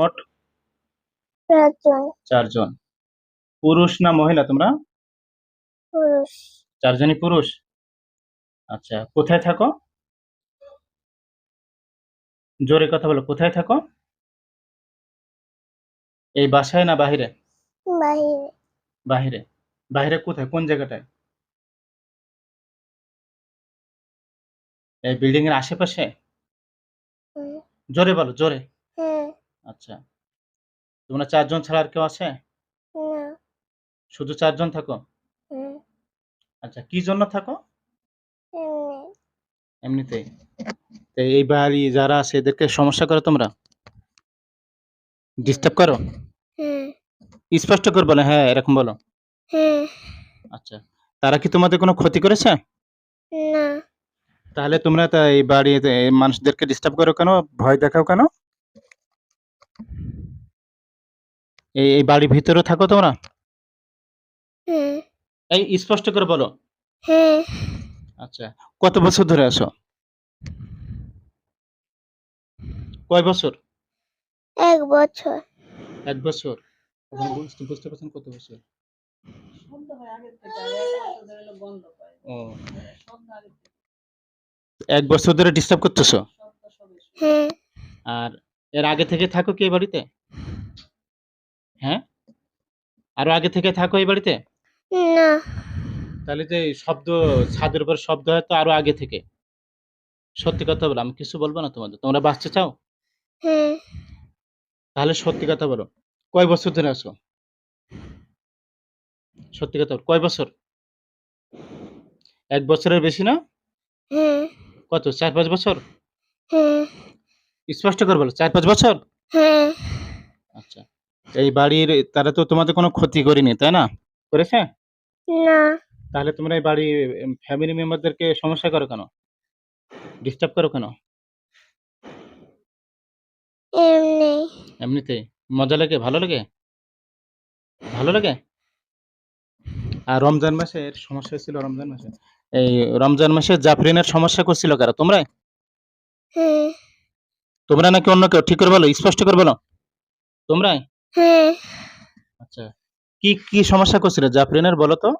মোট চারজন। পুরুষ না মহিলা তোমরা? পুরুষ। চারজনই পুরুষ? আচ্ছা কোথায় থাকো? জোরে কথা বলো কোথায় থাকো? এই বাসায় না বাহিরে? বাহিরে। বাহিরে। কোথায়? কোন জায়গাটায়? এই বিল্ডিং এর আশেপাশে জোরে বলো জোরে। আচ্ছা। তোমরা চারজন ছাড়া আর কেউ আছে? না। শুধু চারজন থাকো? হুম, আচ্ছা কি জন্য থাকো? এমনি। এমনিতেই তো এই বাড়ি যারা আছে এদেরকে সমস্যা করো তোমরা? ডিস্টার্ব করো? স্পষ্ট করে বলো হ্যাঁ এরকম বলো। হুম, আচ্ছা তারা কি তোমাদের কোনো ক্ষতি করেছে? না। তাহলে তোমরা তা এই বাড়ি মানুষদেরকে ডিস্টার্ব করো কেন? ভয় দেখাও কেন? এই এই বাড়ির ভিতরে থাকো তোমরা? হুম, এই স্পষ্ট করে বলো। হুম, আচ্ছা কত বছর ধরে আসো কয় বছর? এক বছর। এক বছর? বুঝতে বুঝতে পারছেন কত বছর? ও। এক বছর ধরে ডিস্টার্ব করতেছো? হুম, আর এর আগে থেকে থাকো কি এই বাড়িতে? হ্যাঁ? আরও আগে থেকে থাকো এই বাড়িতে? না। তাহলে যে শব্দ ছাদের উপর শব্দ হয় তো আরও আগে থেকে। সত্যি কথা বলো আমি কিছু বলব না তোমাদের? তোমরা বাঁচতে চাও? তাহলে সত্যি কথা বলো কয় বছর ধরে আসো সত্যি কথা বলো কয় বছর? এক বছরের বেশি না? কত চার পাঁচ বছর? স্পষ্ট করে বলো চার পাঁচ বছর? আচ্ছা। এই বাড়ির তারা তো তোমাদের কোনো ক্ষতি করেনি তাই না? করেছে? না। তাহলে তোমরা এই বাড়ির ফ্যামিলি মেম্বারদেরকে সমস্যা করো কেন? ডিস্টার্ব করো কেন? এমনি। এমনিতেই মজা লাগে? ভালো লাগে? ভালো লাগে? আর রমজান মাসের সমস্যা ছিল রমজান মাসে? এই রমজান মাসে জাফরিনের সমস্যা করছিল কারা তোমরা হুম, তোমরা নাকি অন্য কেউ? ঠিক করে বলো স্পষ্ট করে বলো। তোমরা হুম, আচ্ছা। কি কি সমস্যা করছিল জাফরিনের বলো তো?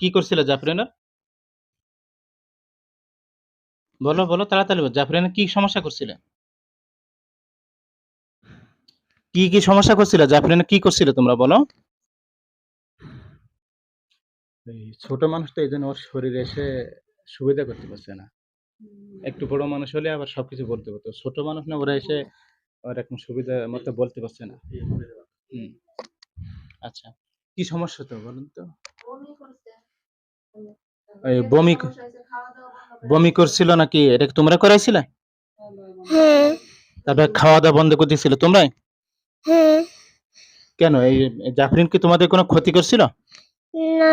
কি করছিল জাফরিনের? বলো বলো তাড়াতাড়ি বলো। জাফরিনের কি সমস্যা করছিল? কি কি সমস্যা করছিল? জাফরিনের কি করছিল তোমরা বলো? ছোট মানুষ তো এই জন্য ওর শরীরে এসে সুবিধা করতে পারছে না। একটু বড় মানুষ হলে আবার সবকিছু বলতে পারতো। ছোট মানুষ না ওরা এসে ওরকম সুবিধা মতো বলতে পারছে না। হুম। আচ্ছা কি সমস্যা তো বলুন তো? বমি বমি করছিল নাকি? এটা তোমরা করাইছিলে? তারপরে খাওয়া দাওয়া বন্ধ করে দিয়েছিলে তোমরাই? কেন? এই জাফরিন কি তোমাদের কোনো ক্ষতি করছিল? না।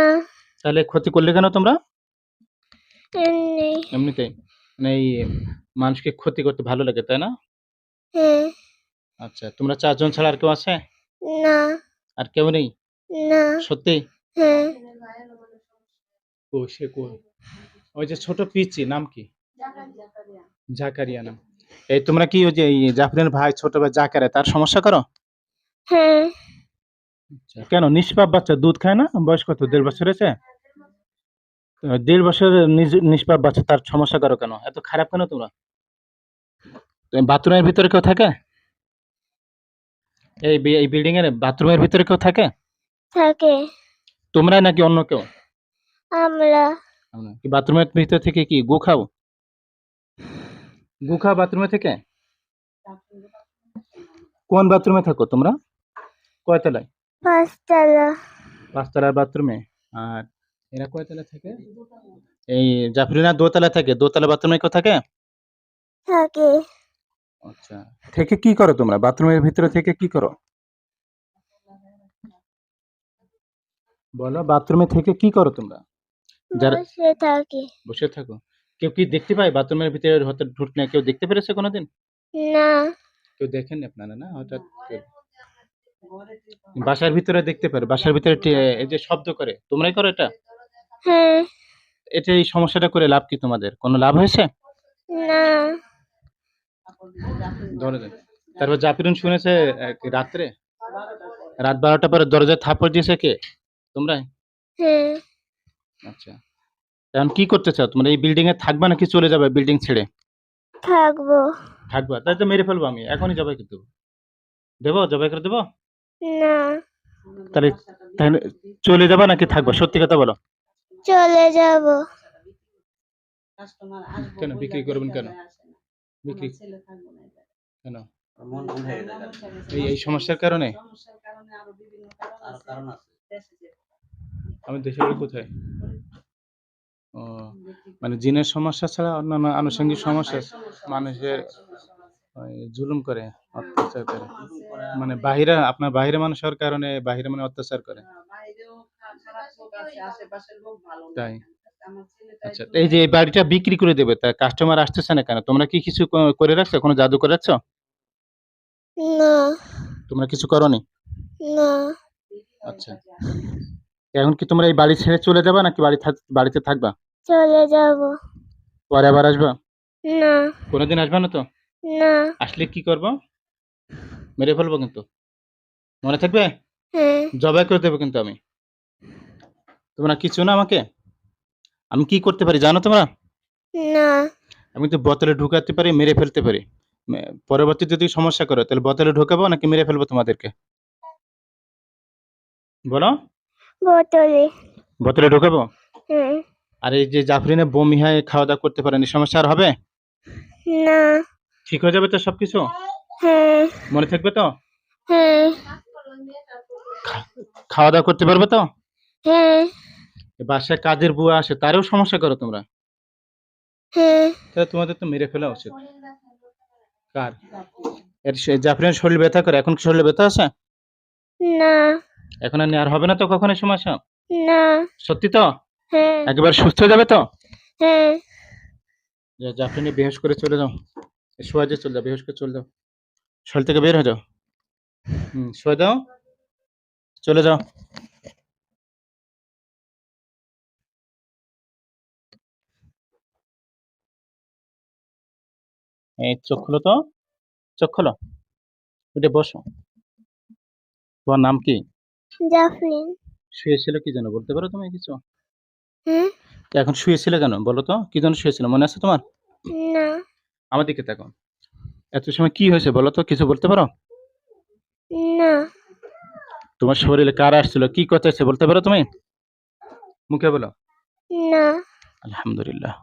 তাহলে ক্ষতি করলে কেন তোমরা? এমনি। এমনিতেই। মানে এই মানুষকে ক্ষতি করতে ভালো লাগে তাই না? হুম, আচ্ছা তোমরা চারজন ছাড়া আর কেউ আছে? না। আর কেউ নেই? না। সত্যি? হুম, ও সে কই ওই যে ছোট পিচি নাম কি? জাকারিয়া নাম। এই তোমরা কি ওই যে জাফরিনের ভাই ছোট ভাই জাকারিয়া তার সমস্যা করো? হুম, আচ্ছা, কেন? নিষ্পাপ বাচ্চা দুধ খায় না? বয়স কত? দেড় বছর হয়েছে? দেড় বছর নিষ্পাপ বাচ্চা তার সমস্যা করো কেন? এত খারাপ কেন তোমরা? বাথরুমের ভিতরে কেউ থাকে? এই এই বিল্ডিং এর বাথরুমের ভিতরে কেউ থাকে? থাকে। তোমরা নাকি অন্য কেউ? আমরা। আমরা। কি বাথরুমের ভিতর থেকে কি গু খাও? গু খাও বাথরুমে থেকে? কোন বাথরুমে থাকো তোমরা? কয়তলায়? পাঁচতলা। পাঁচতলার বাথরুমে। আর এরা কয়তলা থাকে? এই জাফরিনা দোতলা থাকে। দোতলা বাথরুমে কেউ থাকে? থাকে। আচ্ছা। থেকে কি করো তোমরা? বাথরুমের ভিতরে থেকে কি করো? বলো বাথরুমে থেকে কি করো তোমরা? যারা বসে থাকি। বসে থাকো। কেউ কি দেখতে পায় বাথরুমের ভিতরে হয়তো ঢুকলে কেউ দেখতে পেরেছে কোনোদিন? না। কেউ দেখেন আপনারা না? হঠাৎ বাসার ভিতরে দেখতে পারে। বাসার ভিতরে এই যে শব্দ করে। তোমরাই করো এটা? হ্যাঁ। এটা এই সমস্যাটা করে লাভ কি তোমাদের? কোনো লাভ হয়েছে? না। দেন তারপর জাফরিন শুনেছে রাত্রে? রাত বারোটা পরে দরজায় থাপড় দিয়েছে কে? তোমরা হ্যাঁ। আচ্ছা। এখন কি করতে চাও? তোমরা এই বিল্ডিং এ থাকবা নাকি চলে যাবে বিল্ডিং ছেড়ে? থাকব। থাকবা। তাই তো মেরে ফেলব আমি। এখনই জবাই করে দেবো। দেবো? জবাই করে দেবো? না। তাহলে তাহলে চলে যাবা নাকি থাকবা? সত্যি কথা বলো। চলে যাব। কেন? বিক্রি করবেন কেন? বিক্রি কেন? মন এই এই সমস্যার কারণে? সমস্যার কারণে আরও বিভিন্ন কারণ আর আছে। কারণ আছে। দেশে আমি দেশের কোথায়? ও মানে জিনের সমস্যা ছাড়া অন্যান্য আনুষঙ্গিক সমস্যা মানুষের জুলুম করে অত্যাচার করে। মানে বাহিরে আপনার বাহিরে মানুষ হওয়ার কারণে বাহিরে মানে অত্যাচার করে। হ্যাঁ, বাইরেও খা- খারাপ লোক আছে আশেপাশের লোক ভালো না। তাই আচ্ছা এই যে এই বাড়িটা বিক্রি করে দেবে তা কাস্টমার আসতেছে না কেন? তোমরা কি কিছু করে রাখছো? কোনো জাদু করে রাখছো না। তোমরা কিছু করনি? না। আচ্ছা। এখন কি তোমরা এই বাড়ি ছেড়ে চলে যাবা নাকি বাড়ি বাড়িতে থাকবা? চলে যাব। পরে আবার আসবা? না। কোনোদিন আসবা না তো? না। আসলে কি করব? মেরে ফেলব কিন্তু। মনে থাকবে? হ্যাঁ। জবাই করে দেবো কিন্তু আমি। তোমরা কিছু না আমাকে? আমি কি করতে পারি? জানো তোমরা? না। আমি তো বোতলে ঢুকাতে পারি মেরে ফেলতে পারি। পরবর্তীতে যদি সমস্যা করো তাহলে বোতলে ঢুকাবো নাকি মেরে ফেলব তোমাদেরকে? বলো। বোতলে। বোতলে ঢুকাবো? আর এই যে জাফরিনে বমি হয় খাওয়া দাওয়া করতে পারেনি সমস্যা আর হবে? না। ঠিক হয়ে যাবে তো সবকিছু? হ্যাঁ। মনে থাকবে তো? হ্যাঁ। খাওয়া দাওয়া করতে পারবে তো? হ্যাঁ। বাসায় কাজের বুয়া আসে তারও সমস্যা করো তোমরা। হ্যাঁ। তাহলে তোমাদের তো মেরে ফেলা উচিত। কার? এর জাফরিনের শরীর ব্যথা করে এখন শরীরে ব্যথা আছে? না। এখন আর আর হবে না তো কখনো সমস্যা? না। সত্যি তো? হ্যাঁ। একেবারে সুস্থ হয়ে যাবে তো? হ্যাঁ। যা জাফরিনে বেহস করে চলে যাও। শোয়া যে চলে যাও বেহস করে চলে যাও। শরীর থেকে বের হয়ে যাও। হুম শুয়ে যাও চলে যাও। এই চোখ খুলো তো। চোখ খোলো। উঠে বসো। তোমার নাম কি? জাফরিন। শুয়েছিল কি যেন? বলতে পারো তুমি কিছু? এখন শুয়েছিল কেন? বলো তো। কি জন্য শুয়েছিল? মনে আছে তোমার? না। আমার দিকে দেখো এত সময় কি হয়েছে? বলো তো কিছু বলতে পারো? না। তোমার শরীরে কার আসছিল? কি কথা আছে? বলতে পারো তুমি? মুখে বলো। না। আলহামদুলিল্লাহ।